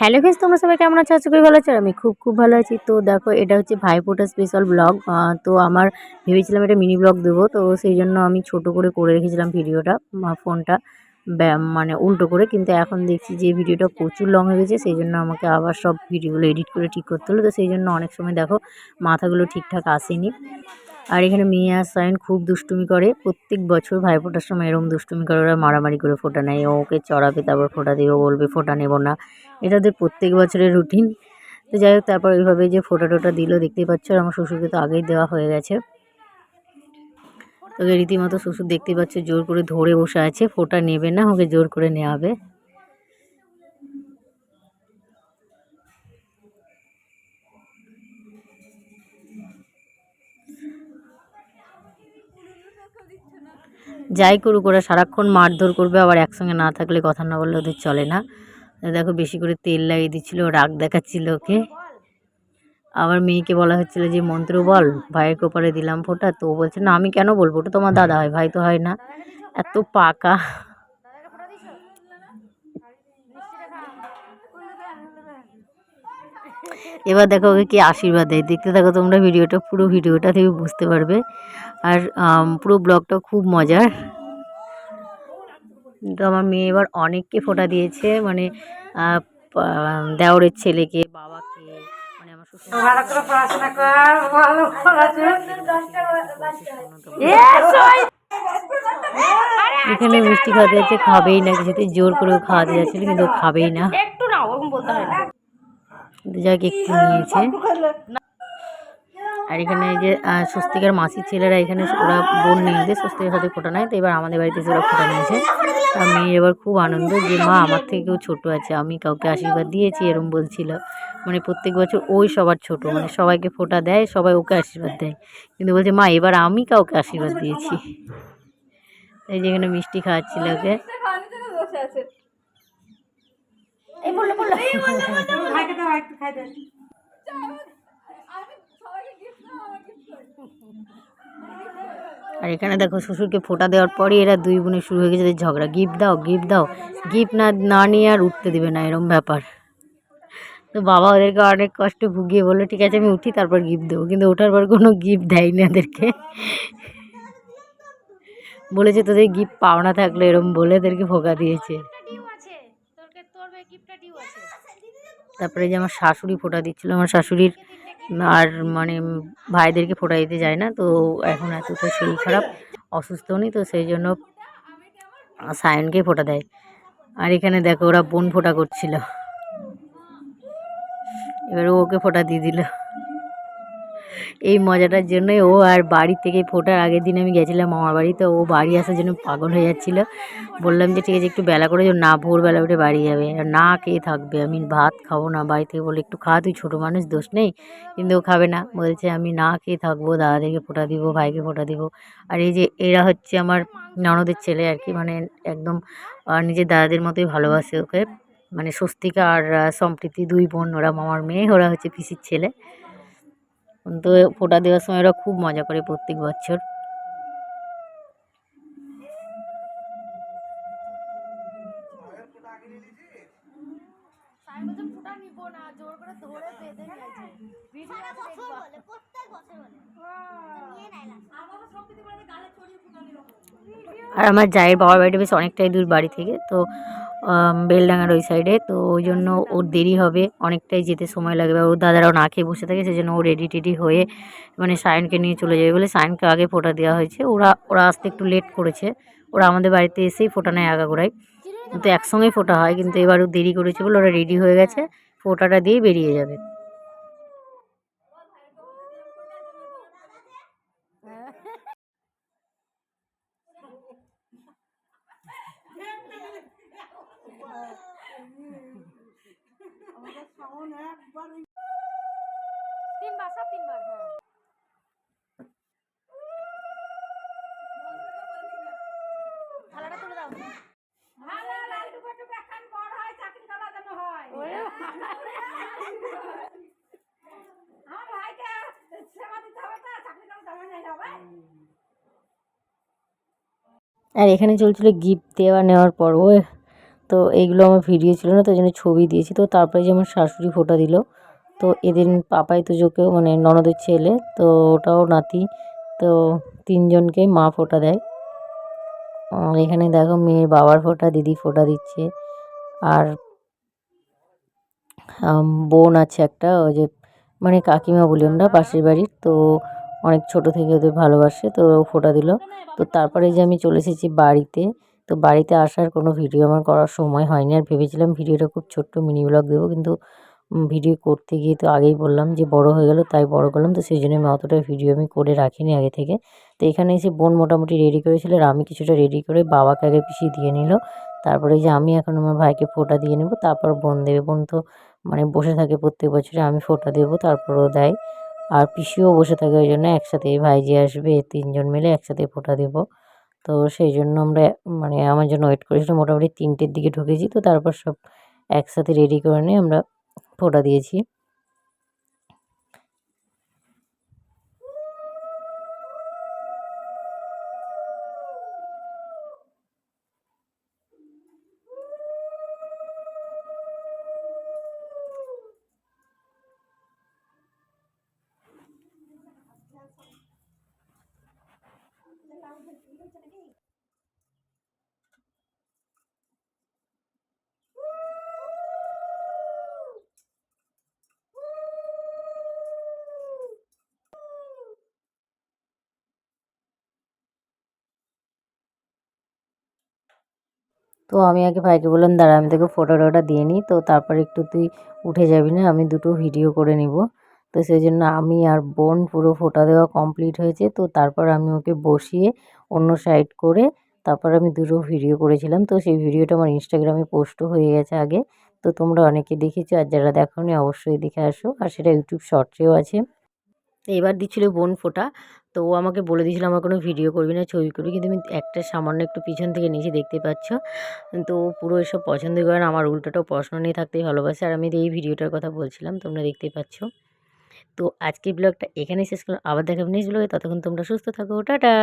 Hello friends তোমরা সবাই কেমন আছো? আশা করি ভালো আছো আমি খুব খুব ভালো আছি। তো দেখো, এটা হচ্ছে ভাইফোঁটা স্পেশাল ব্লগ তো আমার ভেবেছিলাম এটা মিনি ব্লগ দেবো, তো সেই জন্য আমি ছোট করে করে রেখেছিলাম ভিডিওটা ফোনটা মানে উল্টো করে। কিন্তু এখন দেখছি যে ভিডিওটা প্রচুর লং হয়ে গেছে, সেই জন্য আমাকে আবার সব ভিডিওগুলো এডিট করে ঠিক করতে হলো। তো সেই জন্য অনেক সময় দেখো, মাথাগুলো ঠিকঠাক আসেনি। আর এখানে মেয়ে আর সায়ন খুব দুষ্টুমি করে। প্রত্যেক বছর ভাইফোঁটার সময় এরকম দুষ্টুমি করে, ওরা মারামারি করে ফোটা নেয়। ওকে চড়াবে, তারপর ফোটা দেবে বলবে, ফোটা নেব না। এটা ওদের প্রত্যেক বছরের রুটিন তো যাই হোক, তারপর ওইভাবে যে ফোটা টোটা দিল, দেখতেই পাচ্ছ, আর আমার শ্বশুরকে তো আগেই দেওয়া হয়ে গেছে। তোকে রীতিমতো শ্বশুর দেখতে পাচ্ছ, জোর করে ধরে বসে আছে। ফোটা নেবে না, ওকে জোর করে নেওয়া হবে। যাই করুক, ওরা সারাক্ষণ মারধর করবে, আবার একসঙ্গে না থাকলে কথা না বললে ওদের চলে না। দেখো বেশি করে তেল লাগিয়ে দিচ্ছিল, রাগ দেখাচ্ছিল ওকে। আবার মেয়েকে বলা হচ্ছিল যে, মন্ত্র বল, ভাইয়ের কোপারে দিলাম ফোটা। তো বলছে, না, আমি কেন বলব? ওটা তোমার দাদা হয়, ভাই তো হয় না। এত পাকা। এবার দেখো ওকে কি আশীর্বাদ দেয়। দেখতে থাকো তোমরা ভিডিওটা পুরো ভিডিওটা থেকে বুঝতে পারবে। আর পুরো ব্লগটা খুব মজার। তো আমার মেয়ে এবার অনেককে ফোটা দিয়েছে মানে দেওরের ছেলেকে বাবাকে মানে আমার এখানে মিষ্টি খাওয়াতে যাচ্ছে খাবেই না কিছুতে জোর করে খাওয়াতে যাচ্ছিল কিন্তু খাবেই না। একটু না ওরকম বলতে হয় না। যাকে একটু নিয়েছে। আর এখানে যে স্বস্তিকার মাসির ছেলেরা এখানে, ওরা বোন নিয়েছে, স্বস্তিকার সাথে ফোটা নেয়, তো এবার আমাদের বাড়িতে ওরা ফোটা নিয়েছে। মেয়ের এবার খুব আনন্দ যে, মা, আমার থেকেও ছোট আছে, আমি কাউকে আশীর্বাদ দিয়েছি, এরম বলছিল। মানে প্রত্যেক বছর ওই সবার ছোট মানে সবাইকে ফোটা দেয়, সবাই ওকে আশীর্বাদ দেয়। কিন্তু বলছে, মা, এবার আমি কাউকে আশীর্বাদ দিয়েছি। এই যেখানে মিষ্টি খাওয়াচ্ছিল ওকে। এই বলল বলল। আর এখানে দেখো শ্বশুরকে ফোটা দেওয়ার পরই এরা দুই বোনে শুরু হয়ে গেছে ঝগড়া। গিফট দাও গিফট দাও। গিফট না না নিয়ে আর উঠতে দেবে না এরম ব্যাপার। তো বাবা ওদেরকে অনেক কষ্টে ভুগিয়ে বলল ঠিক আছে আমি উঠি তারপর গিফট দেবো। কিন্তু ওঠার পর কোনো গিফট দেয়নি ওদেরকে। বলেছে তোদের গিফট পাওনা থাকলে এরম বলে এদেরকে ফোকা দিয়েছে। তারপরে যে আমার শাশুড়ি ফোটা দিচ্ছিল আমার শাশুড়ির আর মানে ভাইদেরকে ফোটা দিতে যায় না তো এখন এত তো শরীর খারাপ অসুস্থ নেই তো সেই জন্য সায়নকে ফোটা দেয়। আর এখানে দেখো ওরা বোন ফোটা করছিল। এবার ওকে ফোটা দিয়ে দিল। এই মজাটার জন্যই ও আর বাড়ি থেকে ফোটার আগের দিন আমি গেছিলাম মামার বাড়িতে, ও বাড়ি আসার জন্য পাগল হয়ে যাচ্ছিল। বললাম যে, ঠিক আছে, একটু বেলা করে না ভোরবেলা উঠে বাড়ি যাবে। না কে থাকবে, আমি ভাত খাব না। বাড়ি থেকে বলে একটু খা, তুই ছোটো মানুষ, দোষ নেই, কিন্তু ও খাবে না। বলছে, আমি না খেয়ে থাকব, দাদাদেরকে ফোটা দিব, ভাইকে ফোটা দিব। আর এই যে, এরা হচ্ছে আমার ননদের ছেলে আর কি মানে একদম নিজের দাদাদের মতোই ভালোবাসে ওকে। মানে স্বস্তিকা আর সম্প্রীতি দুই বোন, ওরা মামার মেয়ে, ওরা হচ্ছে পিসির ছেলে। তো ফোটা দেওয়ার সময় ওরা খুব মজা করে প্রত্যেক বছর। আর আমার জায়ের বাবার বাড়িটা বেশ অনেকটাই দূর বাড়ি থেকে তো বেলডাঙার ওই সাইডে তো ওই জন্য ওর দেরি হবে, অনেকটাই যেতে সময় লাগবে। ওর দাদারাও না খেয়ে বসে থাকে সেই জন্য ও রেডি টেডি হয়ে মানে সায়নকে নিয়ে চলে যাবে বলে সায়নকে আগে ফোটা দেওয়া হয়েছে। ওরা ওরা আসতে একটু লেট করেছে। ওরা আমাদের বাড়িতে এসেই ফোটা নেয় আগাগোড়ায় কিন্তু একসঙ্গেই ফোটা হয়, কিন্তু এবার ও দেরি করেছে বলে ওরা রেডি হয়ে গেছে। ফোটাটা দিয়ে বেরিয়ে যাবে। তিনবার সব তিনবার হ্যাঁ। থালাটা তুলে দাও। আর এখানে চলছিল গিফট দেওয়া নেওয়ার পর ও তো এইগুলো আমার ভিডিও ছিল না তো ওই জন্য ছবি দিয়েছি তো তারপরে যে আমার শাশুড়ি ফোঁটা দিল তো এদিন পাপাই তুজোকেও মানে ননদের ছেলে, তো ওটাও নাতি, তো তিনজনকে মা ফোঁটা দেয়। এখানে দেখো মেয়ের বাবার ফোঁটা, দিদি ফোঁটা দিচ্ছে। আর বোন আছে একটা, ওই যে মানে কাকিমা বলি আমরা, পাশের বাড়ির, তো অনেক ছোট থেকে ওদের ভালোবাসে, তো ও ফোঁটা দিল। তো তারপরে যে আমি চলে এসেছি বাড়িতে, তো বাড়িতে আসার কোনো ভিডিও আমার করার সময় হয়নি। আর ভেবেছিলাম ভিডিওটা খুব ছোট্ট, মিনি ব্লগ দেবো, কিন্তু ভিডিও করতে গিয়ে তো আগেই বললাম যে বড় হয়ে গেল, তাই বড় করলাম। তো সেই জন্য আমি অতটা ভিডিও আমি করে রাখিনি আগে থেকে। তো এখানে এসে বোন মোটামুটি রেডি করেছিল আর আমি কিছুটা রেডি করে বাবাকে আগে পিছিয়ে দিয়ে নিল। তারপরে যে আমি এখন আমার ভাইকে ফোঁটা দিয়ে নেব, তারপর বোন দেবে। বোন তো মানে বসে থাকে প্রত্যেক বছরে আমি ফোঁটা দেবো, তারপরও দেয়। আর পিসিও বসে থাকে ওই জন্য একসাথে ভাইজি আসবে তিনজন মিলে একসাথে ফোঁটা দেবো। তো সেই জন্য আমরা মানে আমার জন্য ওয়েট করেছিলাম মোটামুটি তিনটের দিকে ঢুকেছি। তো তারপর সব একসাথে রেডি করে নিয়ে আমরা ফোঁটা দিয়েছি। তো আমি আগে ভাইকে বললাম, দাঁড়া, আমি তোকে ফোটো টোটা দিয়ে নিই, তো তারপর একটু তুই উঠে যাবি না, আমি দুটো ভিডিও করে নিব। তো সেই জন্য আমি আর বোন পুরো ফোঁটা দেওয়া কমপ্লিট হয়েছে, তো তারপর আমি ওকে বসিয়ে অন্য সাইড করে তারপর আমি দুটো ভিডিও করেছিলাম। তো সেই ভিডিওটা আমার ইনস্টাগ্রামে পোস্টও হয়ে গেছে আগে। তো তোমরা অনেকে দেখেছ, আর যারা দেখোনি, অবশ্যই দেখে আসো। আর সেটা ইউটিউব শর্টসেও আছে। এবার দিচ্ছিল বোন ফোঁটা তো ও আমাকে বলে দিয়েছিল, আমার কোনো ভিডিও করবি না, ছবি করবি। কিন্তু আমি একটা সামান্য একটু পিছন থেকে নিচে দেখতে পাচ্ছ। তো পুরো এসব পছন্দ করে না, আমার উল্টোটাও প্রশ্ন নিয়ে থাকতেই ভালোবাসে। আর আমি এই ভিডিওটার কথা বলছিলাম, তোমরা দেখতে পাচ্ছ। তো আজকে ব্লগটা এখানেই শেষ করলাম। আবার দেখাবো নেক্সট ব্লগে ততক্ষণ তোমরা সুস্থ থাকো। টাটা!